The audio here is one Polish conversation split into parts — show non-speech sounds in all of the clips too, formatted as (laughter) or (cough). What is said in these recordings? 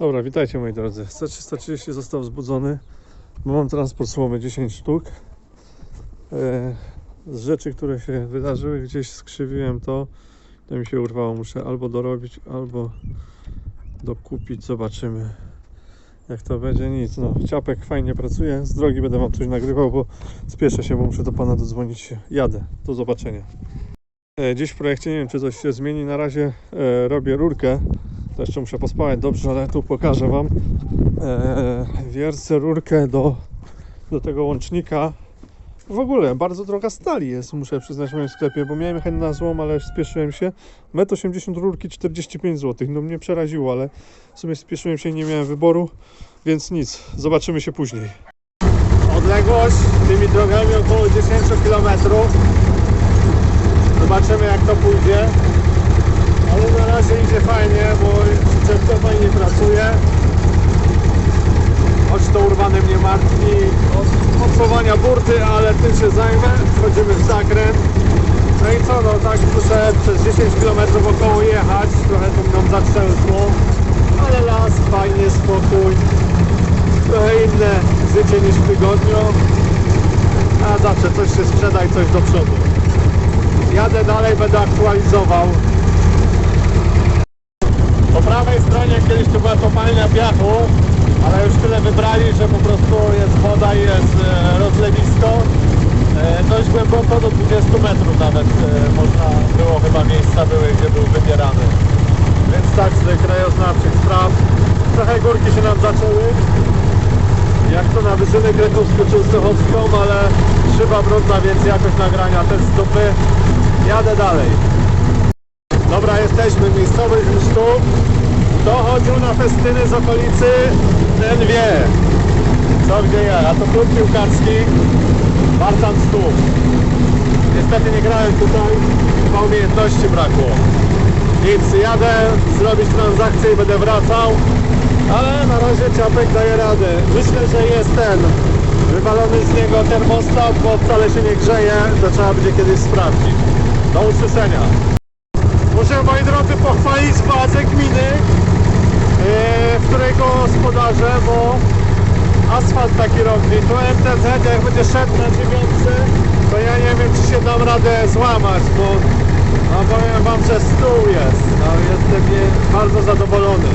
Dobra, witajcie moi drodzy. C330 został wzbudzony, bo mam transport słomy 10 sztuk. E, Z rzeczy, które się wydarzyły, gdzieś skrzywiłem to, to mi się urwało. Muszę albo dorobić, albo dokupić. Zobaczymy, jak to będzie. Nic, no, ciapek fajnie pracuje. Z drogi będę wam coś nagrywał, bo spieszę się, bo muszę do pana dodzwonić. Jadę. Do zobaczenia. E, Dziś w projekcie nie wiem, czy coś się zmieni. Na razie e, robię rurkę. To jeszcze muszę pospać dobrze, ale tu pokażę Wam. E, wiercę rurkę do, do tego łącznika. W ogóle bardzo droga stali jest, muszę przyznać w moim sklepie, bo miałem chęć na złom, ale spieszyłem się. 1,80 m rurki 45 zł. No mnie przeraziło, ale w sumie spieszyłem się i nie miałem wyboru, więc nic. Zobaczymy się później. Odległość tymi drogami około 10 km. Zobaczymy jak to pójdzie. Ale na razie idzie fajnie, bo przyczepka fajnie pracuje. Choć to urwane mnie martwi od burty, ale tym się zajmę. Wchodzimy w zakręt. No i co, no tak muszę przez 10 km około jechać. Trochę tu nam zatrzęsło. Ale las, fajnie, spokój. Trochę inne życie niż w tygodniu. A zawsze coś się sprzeda i coś do przodu. Jadę dalej, będę aktualizował. Po prawej stronie kiedyś tu była kopalnia piachu, ale już tyle wybrali, że po prostu jest woda i jest e, rozlewisko. E, dość głęboko, do 20 metrów nawet e, można było, chyba miejsca były, gdzie był wybierany. Więc tak z krajoznawczych spraw. Trochę górki się nam zaczęły. Jak to na Wyżynę Krakowską Częstochowską, ale szyba brudna, więc jakoś nagrania też dupy. Jadę dalej. Dobra, jesteśmy miejscowych tu. Kto chodził na festyny z okolicy, ten wie. Co gdzie ja, a to klub piłkarski Bartan Stów. Niestety nie grałem tutaj, chyba umiejętności brakło. Nic, jadę zrobić transakcję i będę wracał, ale na razie ciapek daje radę. Myślę, że jest ten wywalony z niego termostat, bo wcale się nie grzeje, to trzeba będzie kiedyś sprawdzić. Do usłyszenia. Muszę moi drodzy pochwalić władzę gminy, yy, w której gospodarzę, bo asfalt taki robi. Tu MTZ jak będzie szedł na dziewiątce, to ja nie wiem czy się dam radę złamać, bo no powiem wam, że stół jest. No, jestem nie, bardzo zadowolony.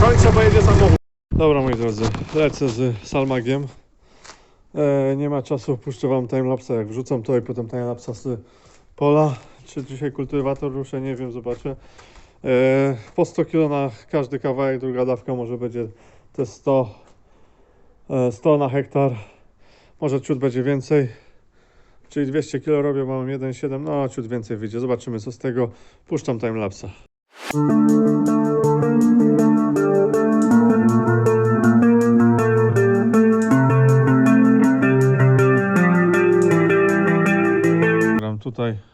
Kończę, bo jedzie samochód. Dobra moi drodzy, lecę z Salmagiem. E, nie ma czasu, puszczę wam timelapsa jak wrzucam to i potem timelapsa z pola. Czy dzisiaj kultywator ruszę, nie wiem, zobaczę. E, po 100 kg na każdy kawałek, druga dawka może będzie te 100, e, 100 na hektar. Może ciut będzie więcej. Czyli 200 kg robię, mam 1,7, no ciut więcej wyjdzie. Zobaczymy co z tego. Puszczam timelapsa. Tutaj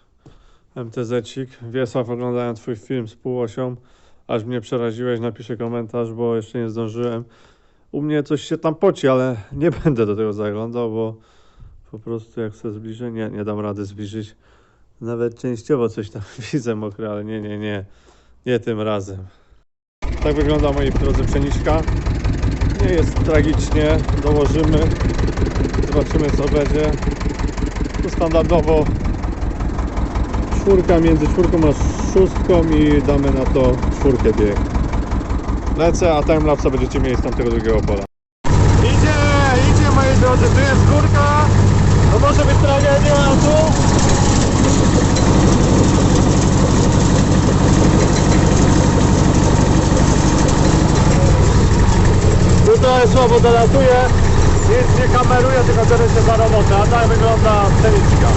MTZ-cik. Wiesław, oglądałem Twój film z półosią. Aż mnie przeraziłeś, napiszę komentarz, bo jeszcze nie zdążyłem. U mnie coś się tam poci, ale nie (laughs) będę do tego zaglądał, bo po prostu jak chcę zbliżę, nie, nie dam rady zbliżyć. Nawet częściowo coś tam (laughs) widzę mokre, ale nie, nie, nie. Nie tym razem. Tak wygląda moi drodzy pszeniczka. Nie jest tragicznie, dołożymy. Zobaczymy co będzie. Tu standardowo czwórka między czwórką a szóstką i damy na to czwórkę bieg. Lecę, a timelapsa będziecie mieli z tamtego drugiego pola. Idzie, idzie moi drodzy, tu jest górka. To może być tragedia, a tu... Tutaj słabo dolatuje, nic nie kameruje, tylko biorę się za robotę, a tak wygląda pszeniczka.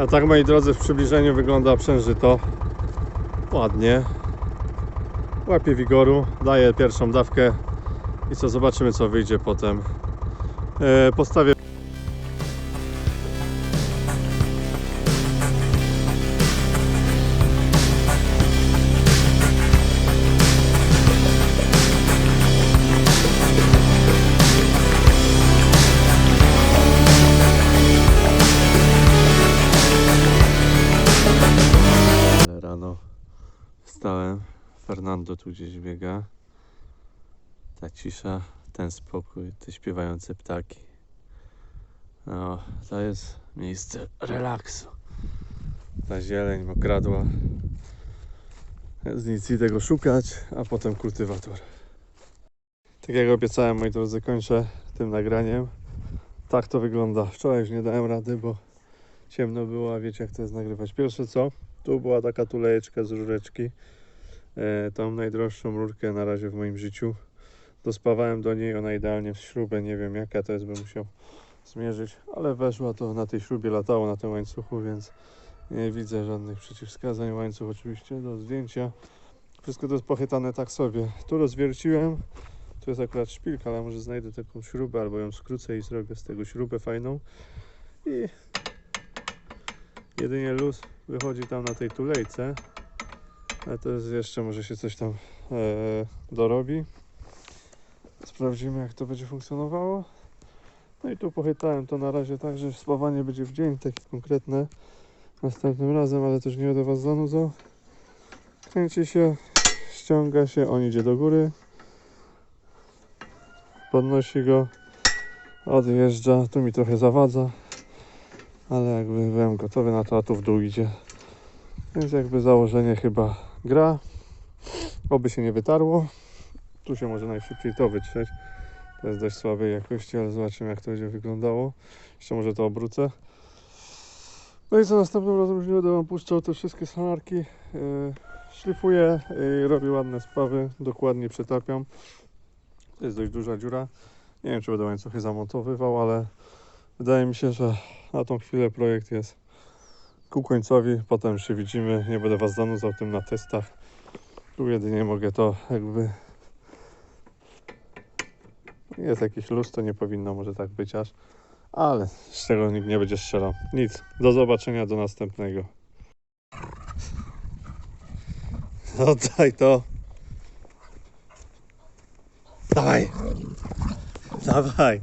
A tak moi drodzy w przybliżeniu wygląda przężyto. Ładnie. Łapie wigoru, daje pierwszą dawkę i co zobaczymy co wyjdzie potem. E, postawię Fernando tu gdzieś biega. Ta cisza, ten spokój, te śpiewające ptaki. No, to jest miejsce relaksu. Ta zieleń okradła. Z nic tego szukać, a potem kultywator. Tak jak obiecałem, moi drodzy, kończę tym nagraniem. Tak to wygląda. Wczoraj już nie dałem rady, bo ciemno było, a wiecie jak to jest nagrywać. Pierwsze co, tu była taka tulejeczka z rureczki. E, tą najdroższą rurkę na razie w moim życiu. Dospawałem do niej, ona idealnie w śrubę, nie wiem jaka to jest, bym musiał zmierzyć, ale weszła to na tej śrubie, latało na tym łańcuchu, więc nie widzę żadnych przeciwwskazań. Łańcuch oczywiście do zdjęcia. Wszystko to jest pochytane tak sobie. Tu rozwierciłem, tu jest akurat szpilka, ale może znajdę taką śrubę albo ją skrócę i zrobię z tego śrubę fajną. I jedynie luz wychodzi tam na tej tulejce. Ale to jest jeszcze, może się coś tam e, dorobi. Sprawdzimy jak to będzie funkcjonowało. No i tu pochytałem to na razie tak, że spawanie będzie w dzień, takie konkretne. Następnym razem, ale też nie będę Was zanudzał. Kręci się, ściąga się, on idzie do góry. Podnosi go, odjeżdża, tu mi trochę zawadza. Ale jakby byłem gotowy na to, a tu w dół idzie. Więc jakby założenie chyba gra. Oby się nie wytarło. Tu się może najszybciej to wytrzeć. To jest dość słabej jakości, ale zobaczymy jak to będzie wyglądało. Jeszcze może to obrócę. No i co następnym razem już nie będę wam puszczał te wszystkie sanarki. Yy, szlifuję i robię ładne sprawy. Dokładnie przetapiam. To jest dość duża dziura. Nie wiem czy będę łańcuchy zamontowywał, ale wydaje mi się, że na tą chwilę projekt jest ku końcowi. Potem się widzimy. Nie będę was zanudzał tym na testach. Tu jedynie mogę to jakby jest jakiś luz, to nie powinno może tak być aż. Ale z tego nikt nie będzie strzelał. Nic. Do zobaczenia, do następnego. Oddaj to. Dawaj. Dawaj.